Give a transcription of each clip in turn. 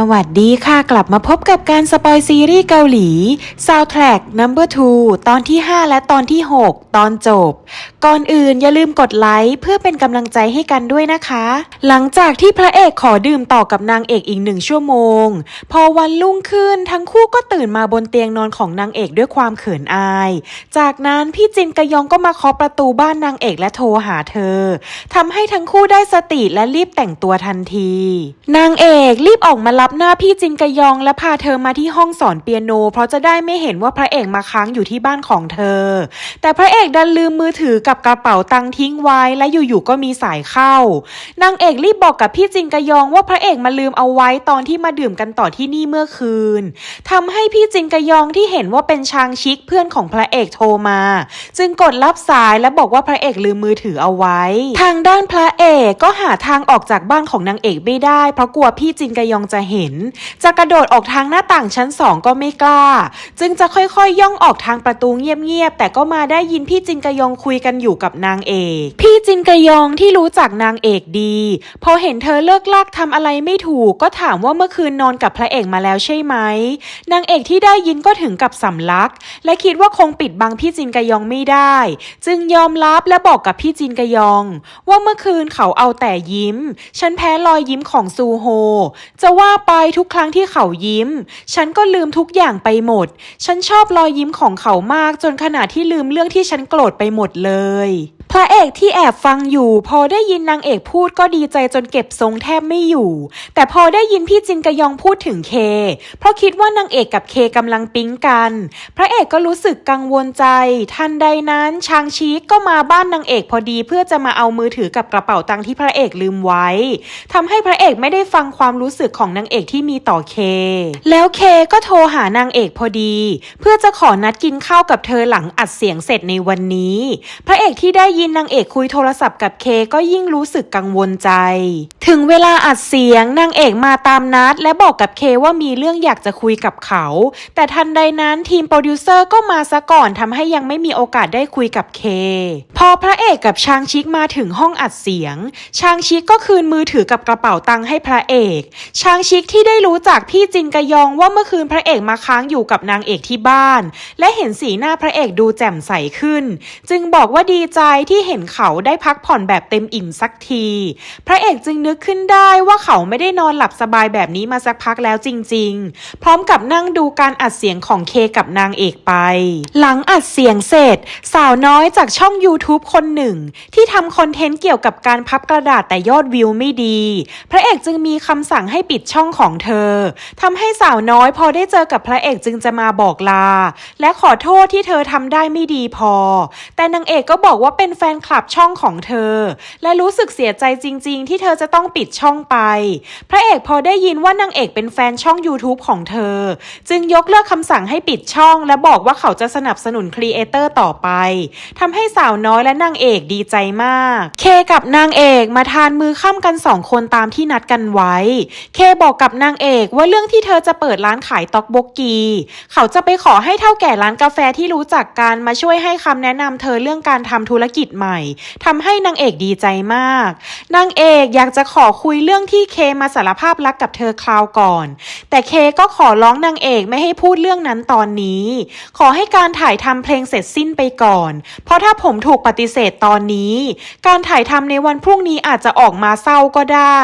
สวัสดีค่ะกลับมาพบกับการสปอยซีรีส์เกาหลี Soundtrack Number 2 ตอนที่ 5 และตอนที่ 6 ตอนจบ ก่อนอื่นอย่าลืมกดไลค์เพื่อเป็นกำลังใจให้กันด้วยนะคะ หลังจากที่พระเอกขอดื่มต่อกับนางเอกอีกหนึ่งชั่วโมง พอวันรุ่งขึ้นทั้งคู่ก็ตื่นมาบนเตียงนอนของนางเอกด้วยความเขินอาย จากนั้นพี่จินกะยองก็มาเคาะประตูบ้านนางเอกและโทรหาเธอทำให้ทั้งคู่ได้สติและรีบแต่งตัวทันที นางเอกรีบออกมารับหน้าพี่จินกะยองและพาเธอมาที่ห้องสอนเปียโน เพราะจะได้ไม่เห็นว่าพระเอกมาค้างอยู่ที่บ้านของเธอ แต่พระเอกดันลืมมือถือกับกระเป๋าตังค์ทิ้งไว้และอยู่ๆก็มีสายเข้านางเอกรีบบอกกับพี่จินกะยองว่าพระเอกมาลืมเอาไว้ตอนที่มาดื่มกันต่อที่นี่เมื่อคืนทำให้พี่จินกะยองที่เห็นว่าเป็นชางชิกเพื่อนของพระเอกโทรมา จึงกดรับสายและบอกว่าพระเอกลืมมือถือเอาไว้ ทางด้านพระเอกก็หาทางออกจากบ้านของนางเอกไม่ได้เพราะกลัวพี่จินกะยองจะเห็นจะกระโดดออกทางหน้าต่างชั้นสองก็ไม่กล้า จึงจะค่อยๆ ย่องออกทางประตูเงียบๆ แต่ก็มาได้ยินพี่จินกะยองคุยกันอยู่กับนางเอก พี่จินกะยองที่รู้จักนางเอกดี พอเห็นเธอเลิกลากทำอะไรไม่ถูก ก็ถามว่าเมื่อคืนนอนกับพระเอกมาแล้วใช่ไหม นางเอกที่ได้ยินก็ถึงกับสำลัก และคิดว่าคงปิดบังพี่จินกะยองไม่ได้ จึงยอมรับและบอกกับพี่จินกะยอง ว่าเมื่อคืนเขาเอาแต่ยิ้ม ฉันแพ้รอยยิ้มของซูโฮ จะว่าไปทุกครั้งที่เขายิ้ม ฉันก็ลืมทุกอย่างไปหมด ฉันชอบรอยยิ้มของเขามากจนขนาดที่ลืมเรื่องที่ฉันโกรธไปหมดเลย พระเอกที่แอบฟังอยู่ พอได้ยินนางเอกพูดก็ดีใจจนเก็บทรงแทบไม่อยู่ แต่พอได้ยินพี่จินกะยองพูดถึงเค เพราะคิดว่านางเอกกับเคกำลังปิ๊งกัน พระเอกก็รู้สึกกังวลใจ ทันใดนั้นชางชีกก็มาบ้านนางเอกพอดีเพื่อจะมาเอามือถือกับกระเป๋าตังค์ที่พระเอกลืมไว้ทำให้พระเอกไม่ได้ฟังความรู้สึกของนางเอกที่มีต่อเค แล้วเคก็โทรหานางเอกพอดี เพื่อจะขอนัดกินข้าวกับเธอหลังอัดเสียงเสร็จในวันนี้ พระเอกที่ได้ยินนางเอกคุยโทรศัพท์กับเคก็ยิ่งรู้สึกกังวลใจ ถึงเวลาอัดเสียงนางเอกมาตามนัด และบอกกับเคว่ามีเรื่องอยากจะคุยกับเขา แต่ทันใดนั้นทีมโปรดิวเซอร์ก็มาซะก่อนทำให้ยังไม่มีโอกาสได้คุยกับเค พอพระเอกกับชางชิกมาถึงห้องอัดเสียง ชางชิกก็คืนมือถือกับกระเป๋าตังค์ให้พระเอก ชางชิกที่ได้รู้จากพี่จินกะยองว่าเมื่อคืนพระเอกมาค้างอยู่กับนางเอกที่บ้าน และเห็นสีหน้าพระเอกดูแจ่มใสขึ้น จึงบอกว่าดีใจที่เห็นเขาได้พักผ่อนแบบเต็มอิ่มสักที พระเอกจึงนึกขึ้นได้ว่าเขาไม่ได้นอนหลับสบายแบบนี้มาสักพักแล้วจริง ๆ พร้อมกับนั่งดูการอัดเสียงของเคกับนางเอกไป หลังอัดเสียงเสร็จ สาวน้อยจากช่อง YouTube คนหนึ่ง ที่ทำคอนเทนต์เกี่ยวกับการพับกระดาษแต่ยอดวิวไม่ดี พระเอกจึงมีคำสั่งให้ปิดช่องของเธอทำให้สาวน้อยพอได้เจอกับพระเอกจึงจะมาบอกลา และขอโทษที่เธอทำได้ไม่ดีพอ แต่นางเอกก็บอกว่าเป็นแฟนคลับช่องของเธอ และรู้สึกเสียใจจริง ๆ ที่เธอจะต้องปิดช่องไป พระเอกพอได้ยินว่านางเอกเป็นแฟนช่อง YouTube ของเธอ จึงยกเลิกคำสั่งให้ปิดช่อง และบอกว่าเขาจะสนับสนุนครีเอเตอร์ต่อไปทำให้สาวน้อยและนางเอกดีใจมาก เคกับนางเอกมาทานมือค่ำกันสองคนตามที่นัดกันไว้ เคบอกกับนางเอกว่าเรื่องที่เธอจะเปิดร้านขายต็อกบกกี เขาจะไปขอให้เท่าแก่ร้านกาแฟที่รู้จักกันมาช่วยให้คำแนะนำเธอเรื่องการทำธุรกิจใหม่ทำให้นางเอกดีใจมาก นางเอกอยากจะขอคุยเรื่องที่เคมาสารภาพรักกับเธอคราวก่อน แต่เคก็ขอร้องนางเอกไม่ให้พูดเรื่องนั้นตอนนี้ ขอให้การถ่ายทำเพลงเสร็จสิ้นไปก่อน เพราะถ้าผมถูกปฏิเสธตอนนี้ การถ่ายทำในวันพรุ่งนี้อาจจะออกมาเศร้าก็ได้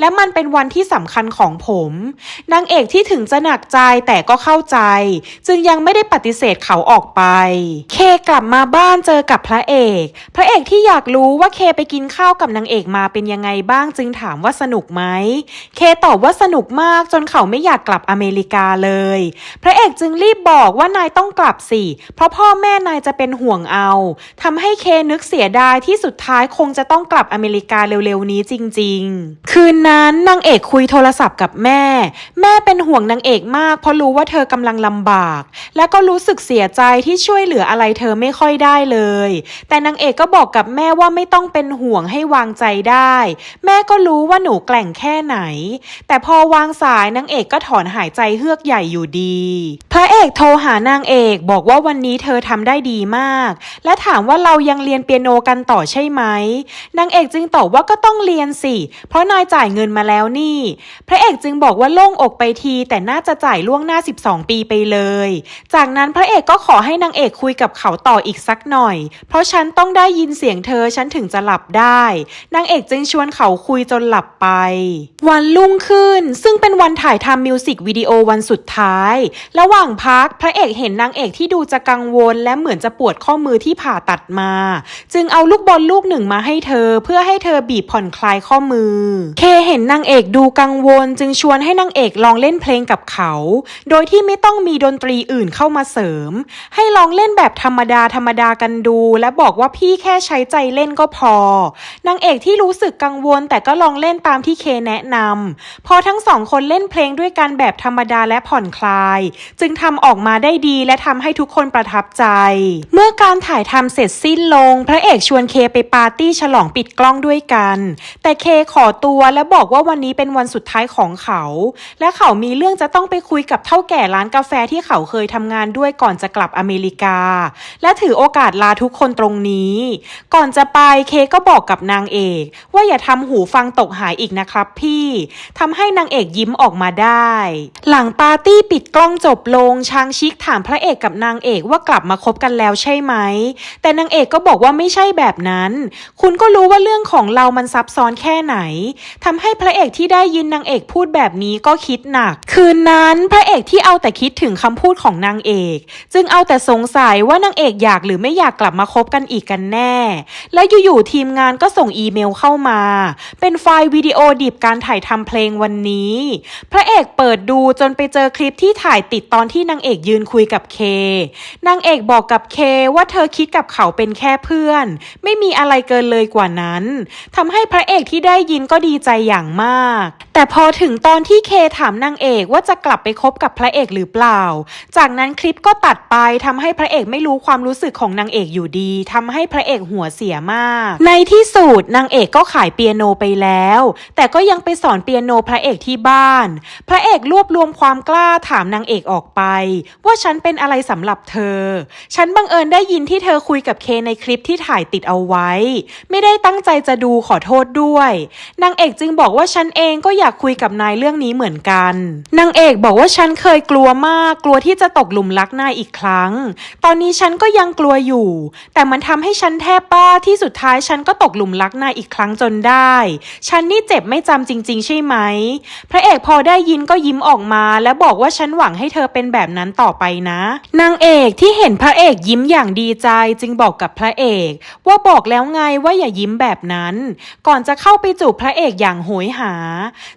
และมันเป็นวันที่สำคัญของผมนางเอกที่ถึงจะหนักใจแต่ก็เข้าใจ จึงยังไม่ได้ปฏิเสธเขาออกไป เคกลับมาบ้านเจอกับพระเอก พระเอกที่อยากรู้ว่าเคไปกินข้าวกับนางเอกมาเป็นยังไงบ้างจึงถามว่าสนุกไหมเคตอบว่าสนุกมากจนเขาไม่อยากกลับอเมริกาเลย พระเอกจึงรีบบอกว่านายต้องกลับสิ เพราะพ่อแม่นายจะเป็นห่วงเอาทำให้เคนึกเสียดายที่สุดท้ายคงจะต้องกลับอเมริกาเร็วๆนี้จริง ๆ คืนนั้นนางเอกคุยโทรศัพท์กับแม่ แม่เป็นห่วงนางเอกมาก เพราะรู้ว่าเธอกำลังลำบาก และก็รู้สึกเสียใจที่ช่วยเหลืออะไรเธอไม่ค่อยได้เลย แต่นางเอกก็บอกกับแม่ว่าไม่ต้องเป็นห่วงให้วางใจได้ แม่ก็รู้ว่าหนูแกล่งแค่ไหน แต่พอวางสายนางเอกก็ถอนหายใจเฮือกใหญ่อยู่ดี พระเอกโทรหานางเอกบอกว่าวันนี้เธอทำได้ดีมาก และถามว่าเรายังเรียนเปียโนกันต่อใช่ไหมนางเอกจึงตอบว่าก็ต้องเรียนสิ เพราะนายจ่ายเงินมาแล้วนี่ พระเอกจึงบอกว่าโล่งอกไปที แต่น่าจะจ่ายล่วงหน้า 12 ปีไปเลย จากนั้นพระเอกก็ขอให้นางเอกคุยกับเขาต่ออีกสักหน่อย เพราะฉันต้องได้ยินเสียงเธอฉันถึงจะหลับได้ นางเอกจึงชวนเขาคุยจนหลับไป วันรุ่งขึ้น ซึ่งเป็นวันถ่ายทำมิวสิกวิดีโอวันสุดท้าย ระหว่างพักพระเอกเห็นนางเอกที่ดูจะกังวล และเหมือนจะปวดข้อมือที่ผ่าตัดมา จึงเอาลูกบอลลูกหนึ่งมาให้เธอ เพื่อให้เธอบีบผ่อนคลายข้อมือ เคเห็นนางเอกดูกังวลจึงชวนให้นางเอกลองเล่นเพลงกับเขา โดยที่ไม่ต้องมีดนตรีอื่นเข้ามาเสริม ให้ลองเล่นแบบธรรมดาธรรมดากันดู และบอกว่าพี่แค่ใช้ใจเล่นก็พอนางเอกที่รู้สึกกังวลแต่ก็ลองเล่นตามที่เคแนะนำพอทั้งสองคนเล่นเพลงด้วยกันแบบธรรมดาและผ่อนคลาย จึงทำออกมาได้ดีและทำให้ทุกคนประทับใจ เมื่อการถ่ายทำเสร็จสิ้นลง พระเอกชวนเคไปปาร์ตี้ฉลองปิดกล้องด้วยกัน แต่เคขอตัวและบอกว่าวันนี้เป็นวันสุดท้ายของเขา และเขามีเรื่องจะต้องไปคุยกับเท่าแก่ร้านกาแฟที่เขาเคยทำงานด้วยก่อนจะกลับอเมริกา และถือโอกาสลาทุกคนตรงนี้ ก่อนจะไปเคก็บอกกับนางเอก ว่าอย่าทำหูฟังตกหายอีกนะครับพี่ทำให้นางเอกยิ้มออกมาได้ หลังปาร์ตี้ปิดกล้องจบลงชางชิกถามพระเอกกับนางเอกว่ากลับมาคบกันแล้วใช่ไหม แต่นางเอกก็บอกว่าไม่ใช่แบบนั้น คุณก็รู้ว่าเรื่องของเรามันซับซ้อนแค่ไหนทำให้พระเอกที่ได้ยินนางเอกพูดูดแบบนี้ก็คิดหนัก คืนนั้นพระเอกที่เอาแต่คิดถึงคำพูดของนางเอก จึงเอาแต่สงสัยว่านางเอกอยากหรือไม่อยากกลับมาคบกันอีกกันแน่ และอยู่ๆทีมงานก็ส่งอีเมลเข้ามา เป็นไฟล์วิดีโอดิบการถ่ายทำเพลงวันนี้ พระเอกเปิดดูจนไปเจอคลิปที่ถ่ายติดตอนที่นางเอกยืนคุยกับเคนางเอกบอกกับเคว่าเธอคิดกับเขาเป็นแค่เพื่อน ไม่มีอะไรเกินเลยกว่านั้นทำให้พระเอกที่ได้ยินก็ดีใจอย่างมาก แต่พอถึงตอนที่เคถามนางเอกว่าจะกลับไปคบกับพระเอกหรือเปล่า จากนั้นคลิปก็ตัดไปทำให้พระเอกไม่รู้ความรู้สึกของนางเอกอยู่ดีทำให้พระเอกหัวเสียมาก ในที่สุดนางเอกก็ขายเปียโนไปแล้ว แต่ก็ยังไปสอนเปียโนพระเอกที่บ้าน พระเอกรวบรวมความกล้าถามนางเอกออกไป ว่าฉันเป็นอะไรสำหรับเธอ ฉันบังเอิญได้ยินที่เธอคุยกับเคในคลิปที่ถ่ายติดเอาไว้ ไม่ได้ตั้งใจจะดูขอโทษด้วย นางเอกจึงบอกว่าฉันเองก็อยากคุยกับนายเรื่องนี้เหมือนกันนางเอกบอกว่าฉันเคยกลัวมากกลัวที่จะตกหลุมรักนายอีกครั้ง ตอนนี้ฉันก็ยังกลัวอยู่ แต่มันทำให้ฉันแทบบ้าที่สุดท้ายฉันก็ตกหลุมรักนายอีกครั้งจนได้ ฉันนี่เจ็บไม่จำจริง ๆ ใช่ไหม พระเอกพอได้ยินก็ยิ้มออกมา แล้วบอกว่าฉันหวังให้เธอเป็นแบบนั้นต่อไปนะ นางเอกที่เห็นพระเอกยิ้มอย่างดีใจจึงบอกกับพระเอก ว่าบอกแล้วไงว่าอย่ายิ้มแบบนั้น ก่อนจะเข้าไปจูบพระเอกอย่างโหยหา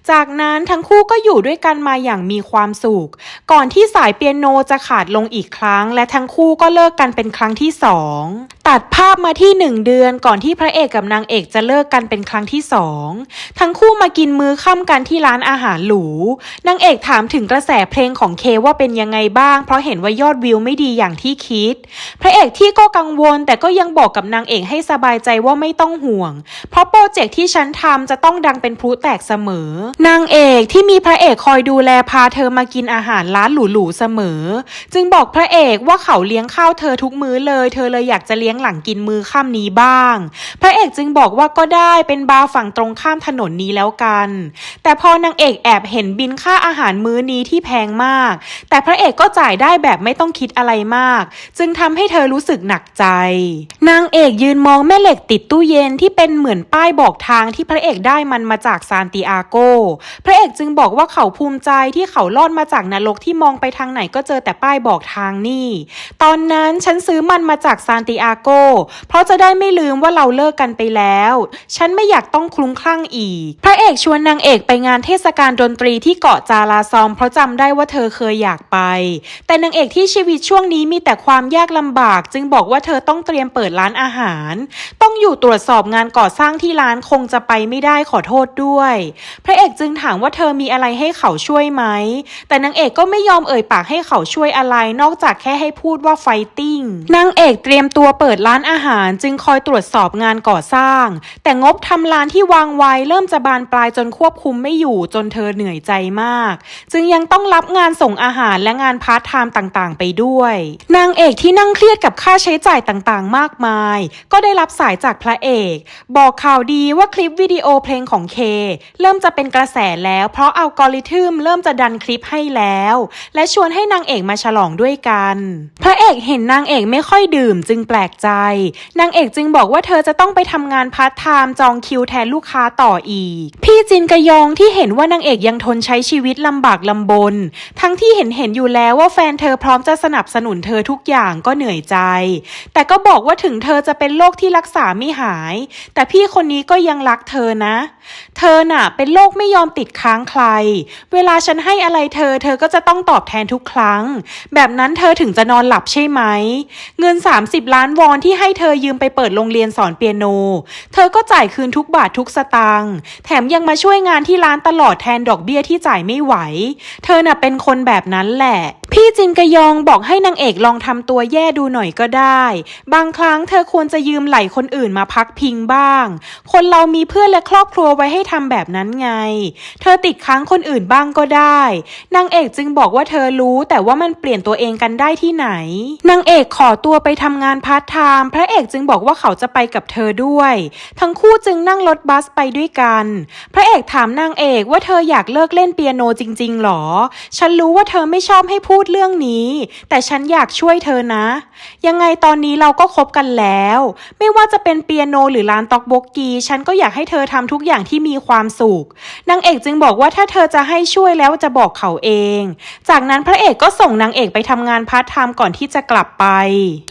จากนั้นทั้งคู่ก็อยู่ด้วยกันมาอย่างมีความสุข ก่อนที่สายเปียโนจะขาดลงอีกครั้ง และทั้งคู่ก็เลิกกันเป็นครั้งที่สองตัดภาพมาที่หนึ่งเดือนก่อนที่พระเอกกับนางเอกจะเลิกกันเป็นครั้งที่สองทั้งคู่มากินมื้อค่ำกันที่ร้านอาหารหรูนางเอกถามถึงกระแสเพลงของเคว่าเป็นยังไงบ้าง เพราะเห็นว่ายอดวิวไม่ดีอย่างที่คิด พระเอกที่ก็กังวล แต่ก็ยังบอกกับนางเอกให้สบายใจว่าไม่ต้องห่วง เพราะโปรเจกต์ที่ฉันทำจะต้องดังเป็นพลุแตกเสมอ นางเอกที่มีพระเอกคอยดูแลพาเธอมากินอาหารร้านหรูๆเสมอ จึงบอกพระเอกว่าเขาเลี้ยงข้าวเธอทุกมื้อเลย เธอเลยอยากจะเลี้ยงหลังกินมื้อค่ำนี้บ้าง พระเอกจึงบอกว่าก็ได้เป็นบาร์ฝั่งตรงข้ามถนนนี้แล้วกัน แต่พอนางเอกแอบเห็นบินค่าอาหารมื้อนี้ที่แพงมาก แต่พระเอกก็จ่ายได้แบบไม่ต้องคิดอะไรมาก จึงทำให้เธอรู้สึกหนักใจ นางเอกยืนมองแม่เหล็กติดตู้เย็นที่เป็นเหมือนป้ายบอกทางที่พระเอกได้มันมาจากซานติอาโก พระเอกจึงบอกว่าเขาภูมิใจที่เขาลอดมาจากนรกที่มองไปทางไหนก็เจอแต่ป้ายบอกทางนี่ ตอนนั้นฉันซื้อมันมาจากซานติอาโกเพราะจะได้ไม่ลืมว่าเราเลิกกันไปแล้ว ฉันไม่อยากต้องคลุ้มคลั่งอีก พระเอกชวนนางเอกไปงานเทศกาลดนตรีที่เกาะจาราซอม เพราะจำได้ว่าเธอเคยอยากไป แต่นางเอกที่ชีวิตช่วงนี้มีแต่ความยากลำบาก จึงบอกว่าเธอต้องเตรียมเปิดร้านอาหาร ต้องอยู่ตรวจสอบงานก่อสร้างที่ร้านคงจะไปไม่ได้ขอโทษด้วย พระเอกจึงถามว่าเธอมีอะไรให้เขาช่วยไหม แต่นางเอกก็ไม่ยอมเอ่ยปากให้เขาช่วยอะไรนอกจากแค่ให้พูดว่าไฟติ้งนางเอกเตรียมตัวเปิดปิดร้านอาหารจึงคอยตรวจสอบงานก่อสร้าง แต่งบทำร้านที่วางไว้เริ่มจะบานปลายจนควบคุมไม่อยู่จนเธอเหนื่อยใจมาก จึงยังต้องรับงานส่งอาหารและงานพาร์ทไทม์ต่างๆ ไปด้วย นางเอกที่นั่งเครียดกับค่าใช้จ่ายต่างๆ มากมาย ก็ได้รับสายจากพระเอก บอกข่าวดีว่าคลิปวิดีโอเพลงของเค เริ่มจะเป็นกระแสแล้วเพราะอัลกอริทึมเริ่มจะดันคลิปให้แล้ว และชวนให้นางเอกมาฉลองด้วยกัน พระเอกเห็นนางเอกไม่ค่อยดื่มจึงแปลกใจ นางเอกจึงบอกว่าเธอจะต้องไปทำงานพาร์ทไทม์จองคิวแทนลูกค้าต่ออีก พี่จินกยองที่เห็นว่านางเอกยังทนใช้ชีวิตลำบากลำบน ทั้งที่เห็นเห็นอยู่แล้วว่าแฟนเธอพร้อมจะสนับสนุนเธอทุกอย่างก็เหนื่อยใจ แต่ก็บอกว่าถึงเธอจะเป็นโรคที่รักษาไม่หาย แต่พี่คนนี้ก็ยังรักเธอนะ เธอน่ะเป็นโรคไม่ยอมติดค้างใคร เวลาฉันให้อะไรเธอ เธอก็จะต้องตอบแทนทุกครั้ง แบบนั้นเธอถึงจะนอนหลับใช่ไหม เงิน 30 ล้านวอนอนที่ให้เธอยืมไปเปิดโรงเรียนสอนเปียโน เธอก็จ่ายคืนทุกบาททุกสตางค์แถมยังมาช่วยงานที่ร้านตลอดแทนดอกเบี้ยที่จ่ายไม่ไหว เธอน่ะเป็นคนแบบนั้นแหละ พี่จินกยองบอกให้นางเอกลองทำตัวแย่ดูหน่อยก็ได้ บางครั้งเธอควรจะยืมไหลคนอื่นมาพักพิงบ้าง คนเรามีเพื่อนและครอบครัวไว้ให้ทำแบบนั้นไง เธอติดค้างคนอื่นบ้างก็ได้ นางเอกจึงบอกว่าเธอรู้แต่ว่ามันเปลี่ยนตัวเองกันได้ที่ไหน นางเอกขอตัวไปทำงานพาร์ทไทม์พระเอกจึงบอกว่าเขาจะไปกับเธอด้วย ทั้งคู่จึงนั่งรถบัสไปด้วยกัน พระเอกถามนางเอกว่าเธออยากเลิกเล่นเปียโนจริงๆหรอ ฉันรู้ว่าเธอไม่ชอบให้พูดเรื่องนี้ แต่ฉันอยากช่วยเธอนะ ยังไงตอนนี้เราก็คบกันแล้ว ไม่ว่าจะเป็นเปียโนหรือร้านตอกบกกี ฉันก็อยากให้เธอทำทุกอย่างที่มีความสุข นางเอกจึงบอกว่าถ้าเธอจะให้ช่วยแล้วจะบอกเขาเอง จากนั้นพระเอกก็ส่งนางเอกไปทำงานพาร์ทไทม์ก่อนที่จะกลับไป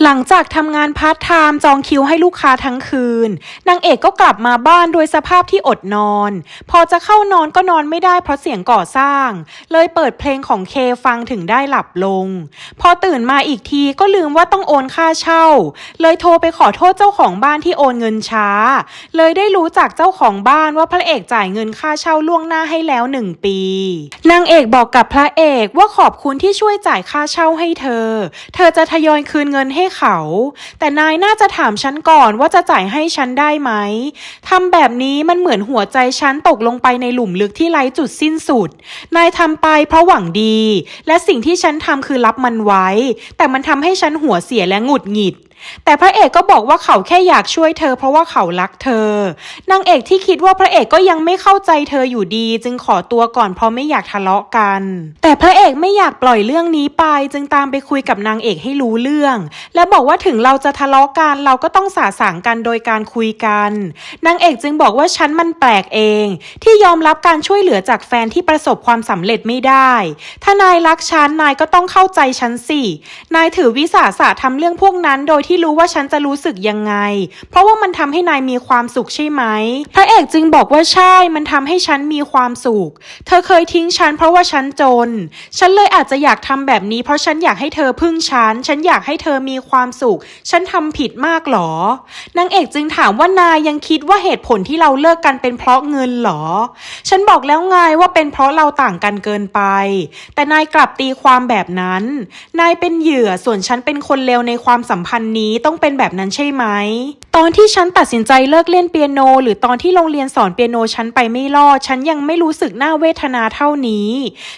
หลังจากทำงานพาร์ทไทม์จองคิวให้ลูกค้าทั้งคืน นางเอกก็กลับมาบ้านโดยสภาพที่อดนอน พอจะเข้านอนก็นอนไม่ได้เพราะเสียงก่อสร้าง เลยเปิดเพลงของเคฟังถึงได้หลับลง พอตื่นมาอีกทีก็ลืมว่าต้องโอนค่าเช่า เลยโทรไปขอโทษเจ้าของบ้านที่โอนเงินช้า เลยได้รู้จากเจ้าของบ้านว่าพระเอกจ่ายเงินค่าเช่าล่วงหน้าให้แล้วหนึ่งปี นางเอกบอกกับพระเอกว่าขอบคุณที่ช่วยจ่ายค่าเช่าให้เธอ เธอจะทยอยคืนเงินให้เขา แต่นายน่าจะถามฉันก่อนว่าจะจ่ายให้ฉันได้ไหมทำแบบนี้มันเหมือนหัวใจฉันตกลงไปในหลุมลึกที่ไร้จุดสิ้นสุด นายทำไปเพราะหวังดี และสิ่งที่ฉันทำคือรับมันไว้ แต่มันทำให้ฉันหัวเสียและหงุดหงิด แต่พระเอกก็บอกว่าเขาแค่อยากช่วยเธอ เพราะว่าเขารักเธอนางเอกที่คิดว่าพระเอกก็ยังไม่เข้าใจเธออยู่ดี จึงขอตัวก่อนเพราะไม่อยากทะเลาะกัน แต่พระเอกไม่อยากปล่อยเรื่องนี้ไป จึงตามไปคุยกับนางเอกให้รู้เรื่อง และบอกว่าถึงเราจะทะเลาะกันเราก็ต้องสาสางกันโดยการคุยกันนางเอกจึงบอกว่าฉันมันแปลกเอง ที่ยอมรับการช่วยเหลือจากแฟนที่ประสบความสำเร็จไม่ได้ ถ้านายรักฉันนายก็ต้องเข้าใจฉันสินายถือวิสาสะทำเรื่องพวกนั้นโดยที่รู้ว่าฉันจะรู้สึกยังไง เพราะว่ามันทำให้นายมีความสุขใช่ไหม พระเอกจึงบอกว่าใช่ มันทำให้ฉันมีความสุข เธอเคยทิ้งฉันเพราะว่าฉันจน ฉันเลยอาจจะอยากทำแบบนี้ เพราะฉันอยากให้เธอพึ่งฉัน ฉันอยากให้เธอมีความสุข ฉันทำผิดมากหรอ นางเอกจึงถามว่านายยังคิดว่าเหตุผลที่เราเลิกกันเป็นเพราะเงินหรอ ฉันบอกแล้วไงว่าเป็นเพราะเราต่างกันเกินไป แต่นายกลับตีความแบบนั้น นายเป็นเหยื่อส่วนฉันเป็นคนเลวในความสัมพันธ์นี้ต้องเป็นแบบนั้นใช่ไหม ตอนที่ฉันตัดสินใจเลิกเล่นเปียโน หรือตอนที่โรงเรียนสอนเปียโนฉันไปไม่รอด ฉันยังไม่รู้สึกน่าเวทนาเท่านี้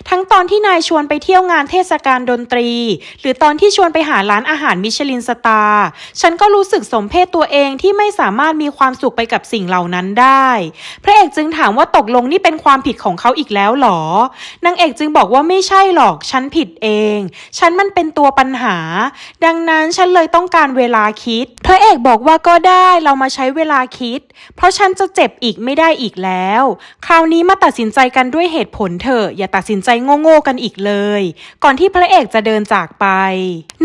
ทั้งตอนที่นายชวนไปเที่ยวงานเทศกาลดนตรี หรือตอนที่ชวนไปหาร้านอาหารมิชลินสตาร์ ฉันก็รู้สึกสมเพศตัวเองที่ไม่สามารถมีความสุขไปกับสิ่งเหล่านั้นได้ พระเอกจึงถามว่าตกลงนี่เป็นความผิดของเขาอีกแล้วหรอ นางเอกจึงบอกว่าไม่ใช่หรอก ฉันผิดเอง ฉันมันเป็นตัวปัญหา ดังนั้นฉันเลยต้องการเวลาคิด พระเอกบอกว่าก็ได้เรามาใช้เวลาคิด เพราะฉันจะเจ็บอีกไม่ได้อีกแล้ว คราวนี้มาตัดสินใจกันด้วยเหตุผลเถอะ อย่าตัดสินใจโง่ๆกันอีกเลย ก่อนที่พระเอกจะเดินจากไป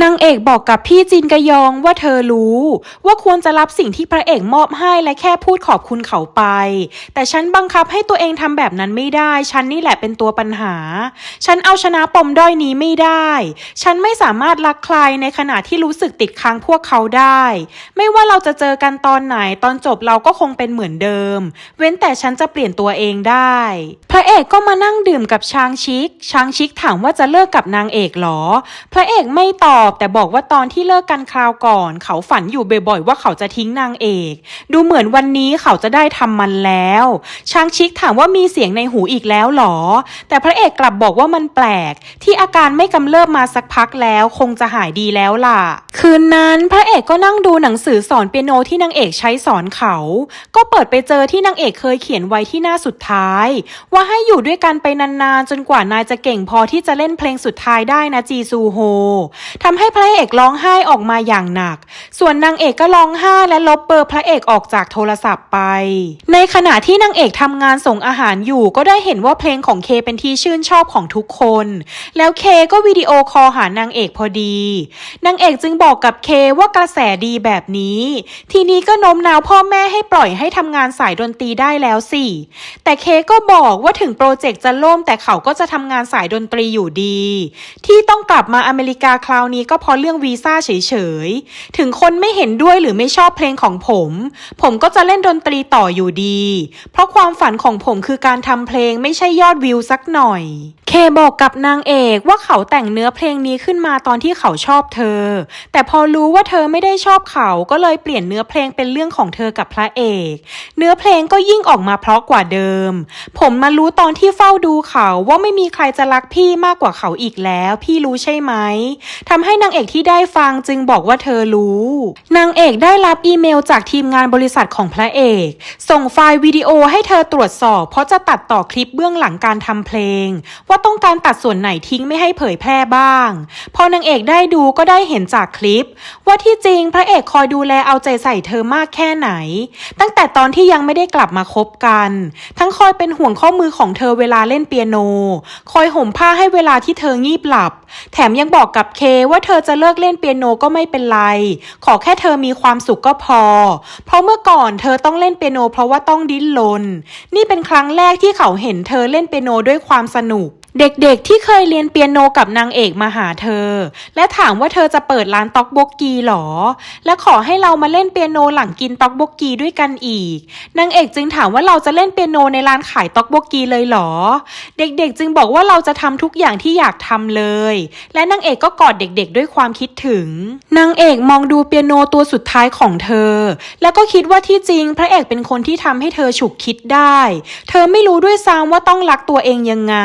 นางเอกบอกกับพี่จินกยองว่าเธอรู้ ว่าควรจะรับสิ่งที่พระเอกมอบให้และแค่พูดขอบคุณเขาไป แต่ฉันบังคับให้ตัวเองทำแบบนั้นไม่ได้ ฉันนี่แหละเป็นตัวปัญหา ฉันเอาชนะปมด้อยนี้ไม่ได้ ฉันไม่สามารถรักใครในขณะที่รู้สึกติดค้างพวกเขาได้ ไม่ว่าเราจะเจอกันตอนไหนตอนจบเราก็คงเป็นเหมือนเดิม เว้นแต่ฉันจะเปลี่ยนตัวเองได้ พระเอกก็มานั่งดื่มกับชางชิก ชางชิกถามว่าจะเลิกกับนางเอกเหรอ พระเอกไม่ตอบแต่บอกว่าตอนที่เลิกกันคราวก่อน เขาฝันอยู่บ่อยๆว่าเขาจะทิ้งนางเอก ดูเหมือนวันนี้เขาจะได้ทำมันแล้วช้างชิกถามว่ามีเสียงในหูอีกแล้วหรอ แต่พระเอกกลับบอกว่ามันแปลก ที่อาการไม่กำเริบมาสักพักแล้ว คงจะหายดีแล้วล่ะ คืนนั้นพระเอกก็นั่งดูหนังสือสอนเปียโนที่นางเอกใช้สอนเขา ก็เปิดไปเจอที่นางเอกเคยเขียนไว้ที่หน้าสุดท้าย ว่าให้อยู่ด้วยกันไปนานๆ จนกว่านายจะเก่งพอที่จะเล่นเพลงสุดท้ายได้นะจีซูโฮทำให้พระเอกร้องไห้ออกมาอย่างหนัก ส่วนนางเอกก็ร้องไห้และลบเบอร์พระเอกออกจากโทรศัพท์ไป ในขณะที่นางเอกทำงานส่งอาหารอยู่ก็ได้เห็นว่าเพลงของเคเป็นที่ชื่นชอบของทุกคน แล้วเคก็วิดีโอคอลหานางเอกพอดี นางเอกจึงบอกกับเคว่ากระแสดีแบบนี้ ทีนี้ก็โน้มน้าวพ่อแม่ให้ปล่อยให้ทำงานสายดนตรีได้แล้วสิ แต่เคก็บอกว่าถึงโปรเจกต์จะล่มแต่เขาก็จะทำงานสายดนตรีอยู่ดี ที่ต้องกลับมาอเมริกาคราวนี้ก็เพราะเรื่องวีซ่าเฉยๆ ถึงคนไม่เห็นด้วยหรือไม่ชอบเพลงของผม ผมก็จะเล่นดนตรีต่ออยู่ดี เพราะความฝันของผมคือการทำเพลงไม่ใช่ยอดวิวสักหน่อย เคบอกกับนางเอกว่าเขาแต่งเนื้อเพลงนี้ขึ้นมาตอนที่เขาชอบเธอ แต่พอรู้ว่าว่าเธอไม่ได้ชอบเขาก็เลยเปลี่ยนเนื้อเพลงเป็นเรื่องของเธอกับพระเอก เนื้อเพลงก็ยิ่งออกมาเพราะกว่าเดิม ผมมารู้ตอนที่เฝ้าดูเขาว่าไม่มีใครจะรักพี่มากกว่าเขาอีกแล้ว พี่รู้ใช่ไหมทำให้นางเอกที่ได้ฟังจึงบอกว่าเธอรู้ นางเอกได้รับอีเมลจากทีมงานบริษัทของพระเอก ส่งไฟล์วิดีโอให้เธอตรวจสอบ เพราะจะตัดต่อคลิปเบื้องหลังการทำเพลง ว่าต้องการตัดส่วนไหนทิ้งไม่ให้เผยแพร่บ้าง พอนางเอกได้ดูก็ได้เห็นจากคลิปว่าที่จริงพระเอกคอยดูแลเอาใจใส่เธอมากแค่ไหน ตั้งแต่ตอนที่ยังไม่ได้กลับมาคบกัน ทั้งคอยเป็นห่วงข้อมือของเธอเวลาเล่นเปียโน คอยห่มผ้าให้เวลาที่เธองีบหลับ แถมยังบอกกับเคว่าเธอจะเลิกเล่นเปียโนก็ไม่เป็นไร ขอแค่เธอมีความสุขก็พอ เพราะเมื่อก่อนเธอต้องเล่นเปียโนเพราะว่าต้องดิ้นรนนี่เป็นครั้งแรกที่เขาเห็นเธอเล่นเปียโนด้วยความสนุก เด็กๆที่เคยเรียนเปียโนกับนางเอกมาหาเธอ และถามว่าเธอจะเปิดร้านต็อกบกกีหรอ และขอให้เรามาเล่นเปียโนหลังกินต็อกบกกีด้วยกันอีก นางเอกจึงถามว่าเราจะเล่นเปียโนในร้านขายต็อกบกกีเลยหรอ เด็กๆ จึงบอกว่าเราจะทำทุกอย่างที่อยากทำเลย และนางเอกก็กอดเด็กๆ ด้วยความคิดถึง นางเอกมองดูเปียโนตัวสุดท้ายของเธอ แล้วก็คิดว่าที่จริง พระเอกเป็นคนที่ทำให้เธอฉุกคิดได้ เธอไม่รู้ด้วยซ้ำว่าต้องรักตัวเองยังไง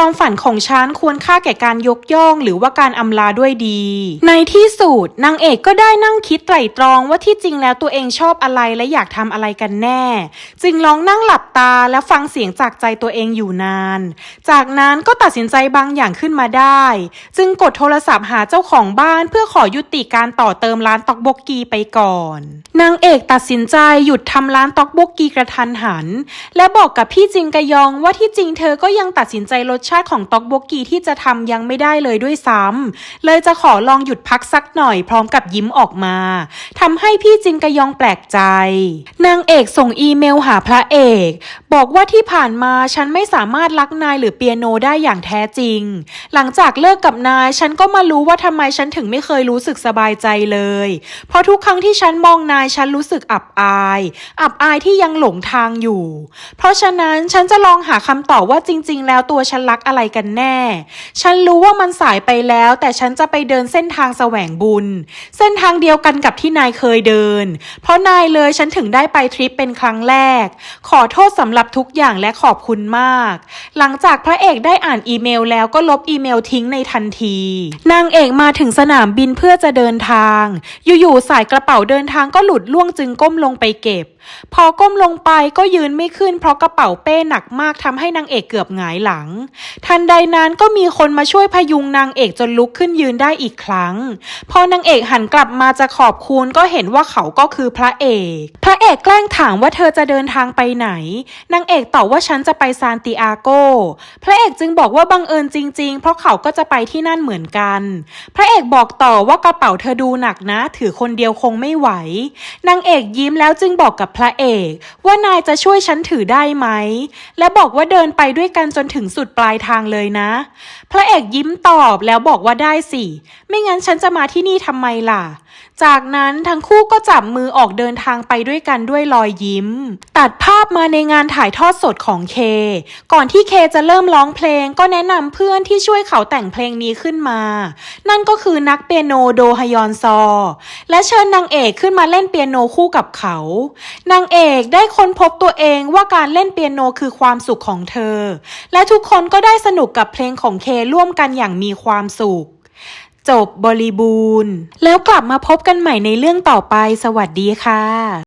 ความฝันของฉันควรค่าแก่การยกย่อง หรือว่าการอำลาด้วยดี ในที่สุดนางเอกก็ได้นั่งคิดไตร่ตรองว่าที่จริงแล้วตัวเองชอบอะไรและอยากทำอะไรกันแน่ จึงลองนั่งหลับตาและฟังเสียงจากใจตัวเองอยู่นาน จากนั้นก็ตัดสินใจบางอย่างขึ้นมาได้ จึงกดโทรศัพท์หาเจ้าของบ้านเพื่อขอยุติการต่อเติมร้านตอกบกกีไปก่อน นางเอกตัดสินใจหยุดทำร้านตอกบกกีกระทันหัน และบอกกับพี่จิงกะยองว่าที่จริงเธอก็ยังตัดสินใจรสชาติของตอกบกกีที่จะทำยังไม่ได้เลยด้วยซ้ำเลยจะขอลองหยุดพักสักหน่อยพร้อมกับยิ้มออกมาทำให้พี่จิงกะยองแปลกใจ นางเอกส่งอีเมลหาพระเอก บอกว่าที่ผ่านมาฉันไม่สามารถรักนายหรือเปียโนได้อย่างแท้จริง หลังจากเลิกกับนายฉันก็มารู้ว่าทำไมฉันถึงไม่เคยรู้สึกสบายใจเลย เพราะทุกครั้งที่ฉันมองนายฉันรู้สึกอับอาย อับอายที่ยังหลงทางอยู่ เพราะฉะนั้นฉันจะลองหาคำตอบว่าจริง ๆ แล้วตัวฉันรักอะไรกันแน่ ฉันรู้ว่ามันสายไปแล้ว แต่ฉันจะไปเดินเส้นทางแสวงบุญ เส้นทางเดียวกันกับที่นายเคยเดิน เพราะนายเลยฉันถึงได้ไปทริปเป็นครั้งแรก ขอโทษสำหรับรับทุกอย่างและขอบคุณมาก หลังจากพระเอกได้อ่านอีเมลแล้วก็ลบอีเมลทิ้งในทันที นางเอกมาถึงสนามบินเพื่อจะเดินทาง อยู่ๆสายกระเป๋าเดินทางก็หลุดล่วงจึงก้มลงไปเก็บ พอก้มลงไปก็ยืนไม่ขึ้นเพราะกระเป๋าเป้หนักมากทำให้นางเอกเกือบหงายหลัง ทันใดนั้นก็มีคนมาช่วยพยุงนางเอกจนลุกขึ้นยืนได้อีกครั้ง พอนางเอกหันกลับมาจะขอบคุณก็เห็นว่าเขาก็คือพระเอก พระเอกแกล้งถามว่าเธอจะเดินทางไปไหน นางเอกตอบว่าฉันจะไปซานติอาโก พระเอกจึงบอกว่าบังเอิญจริง ๆ เพราะเขาก็จะไปที่นั่นเหมือนกัน พระเอกบอกต่อว่ากระเป๋าเธอดูหนักนะ ถือคนเดียวคงไม่ไหว นางเอกยิ้มแล้วจึงบอกกับพระเอก ว่านายจะช่วยฉันถือได้ไหม และบอกว่าเดินไปด้วยกันจนถึงสุดปลายทางเลยนะ พระเอกยิ้มตอบแล้วบอกว่าได้สิ ไม่งั้นฉันจะมาที่นี่ทำไมล่ะ จากนั้นทั้งคู่ก็จับมือออกเดินทางไปด้วยกันด้วยรอยยิ้ม ตัดภาพมาในงานถ่ายทอดสดของเค ก่อนที่เคจะเริ่มร้องเพลงก็แนะนำเพื่อนที่ช่วยเขาแต่งเพลงนี้ขึ้นมา นั่นก็คือนักเปียโนโดฮยอนซอ และเชิญนางเอกขึ้นมาเล่นเปียโนคู่กับเขา นางเอกได้ค้นพบตัวเองว่าการเล่นเปียโนคือความสุขของเธอ และทุกคนก็ได้สนุกกับเพลงของเคร่วมกันอย่างมีความสุข จบบริบูรณ์ แล้วกลับมาพบกันใหม่ในเรื่องต่อไป สวัสดีค่ะ